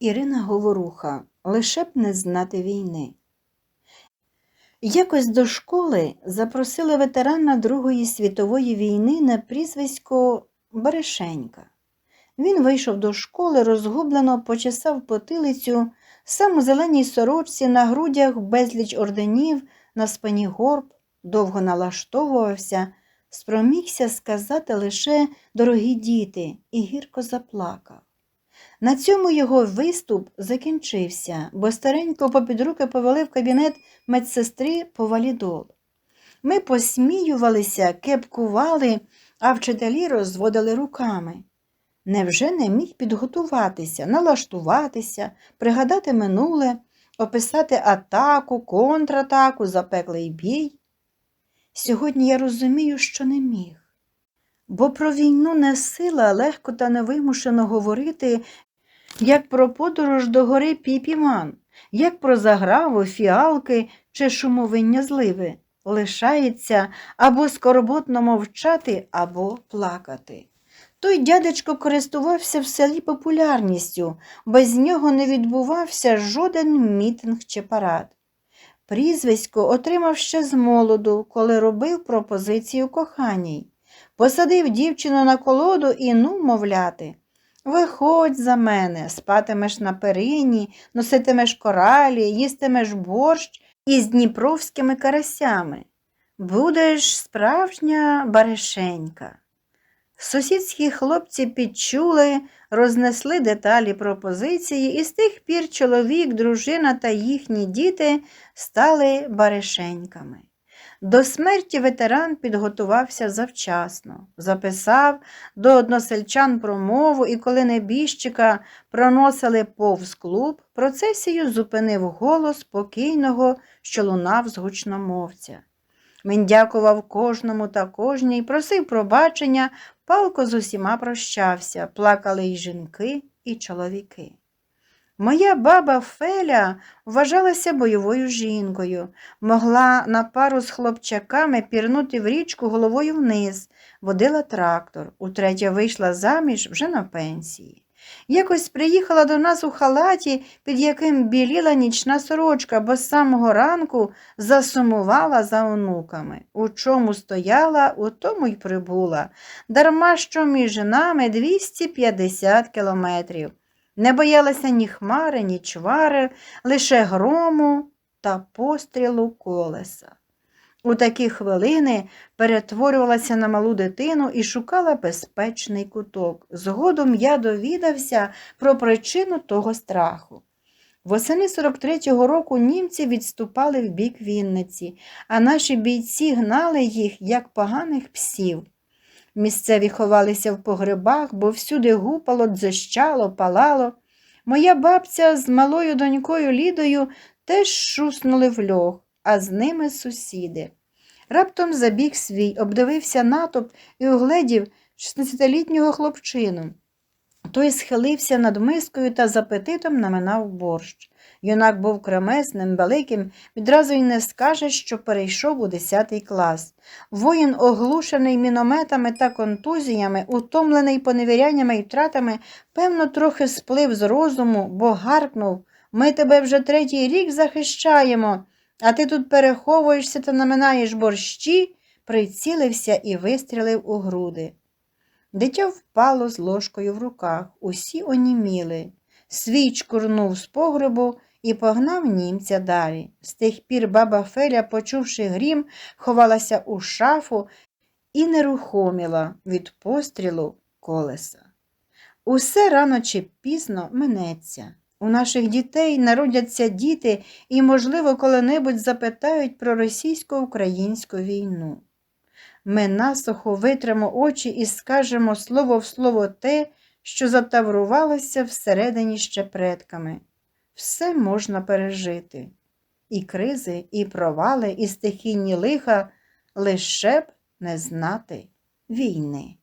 Ірина Говоруха лише б не знати війни. Якось до школи запросили ветерана Другої світової війни на прізвисько Берешенька. Він вийшов до школи, розгублено почесав потилицю, сам у зеленій сорочці на грудях безліч орденів, на спині горб, довго налаштовувався, спромігся сказати лише дорогі діти і гірко заплакав. На цьому його виступ закінчився, бо старенько попід руки повели в кабінет медсестри по валідол. Ми посміювалися, кепкували, а вчителі розводили руками. Невже не міг підготуватися, налаштуватися, пригадати минуле, описати атаку, контратаку, запеклий бій? Сьогодні я розумію, що не міг. Бо про війну не сила легко та невимушено говорити, як про подорож до гори Піпіман, як про заграву, фіалки чи шумовиння зливи. Лишається або скорботно мовчати, або плакати. Той дядечко користувався в селі популярністю, без нього не відбувався жоден мітинг чи парад. Прізвисько отримав ще з молоду, коли робив пропозицію коханій. Посадив дівчину на колоду і ну мовляти. Виходь за мене, спатимеш на перині, носитимеш коралі, їстимеш борщ із дніпровськими карасями. Будеш справжня баришенька. Сусідські хлопці підчули, рознесли деталі пропозиції, і з тих пір чоловік, дружина та їхні діти стали баришеньками. До смерті ветеран підготувався завчасно, записав до односельчан промову, і коли небіжчика проносили повз клуб, процесію зупинив голос покійного, що лунав з гучномовця. Він дякував кожному та кожній, просив пробачення, палко з усіма прощався, плакали й жінки, і чоловіки. Моя баба Феля вважалася бойовою жінкою, могла на пару з хлопчаками пірнути в річку головою вниз, водила трактор, утретє вийшла заміж вже на пенсії. Якось приїхала до нас у халаті, під яким біліла нічна сорочка, бо з самого ранку засумувала за онуками. У чому стояла, у тому й прибула, дарма що між нами 250 кілометрів. Не боялася ні хмари, ні чвари, лише грому та пострілу колеса. У такі хвилини перетворювалася на малу дитину і шукала безпечний куток. Згодом я довідався про причину того страху. Восени 43-го року німці відступали в бік Вінниці, а наші бійці гнали їх, як поганих псів. Місцеві ховалися в погребах, бо всюди гупало, дзищало, палало. Моя бабця з малою донькою Лідою теж шуснули в льох, а з ними сусіди. Раптом забіг свій, обдивився натовп і угледів 16-літнього хлопчину. Той схилився над мискою та з апетитом наминав борщ. Юнак був кремесним, великим, відразу й не скаже, що перейшов у 10 клас. Воїн, оглушений мінометами та контузіями, утомлений поневіряннями й втратами, певно, трохи сплив з розуму, бо гаркнув Ми тебе вже третій рік захищаємо, а ти тут переховуєшся та наминаєш борщі, прицілився і вистрілив у груди. Дитя впало з ложкою в руках, усі оніміли. Свіч курнув з погребу і погнав німця далі. З тих пір баба Феля, почувши грім, ховалася у шафу і нерухоміла від пострілу колеса. Усе рано чи пізно минеться. У наших дітей народяться діти і, можливо, коли-небудь запитають про російсько-українську війну. Ми насухо витримо очі і скажемо слово в слово те, що затаврувалося всередині ще предками. Все можна пережити. І кризи, і провали, і стихійні лиха, лише б не знати війни.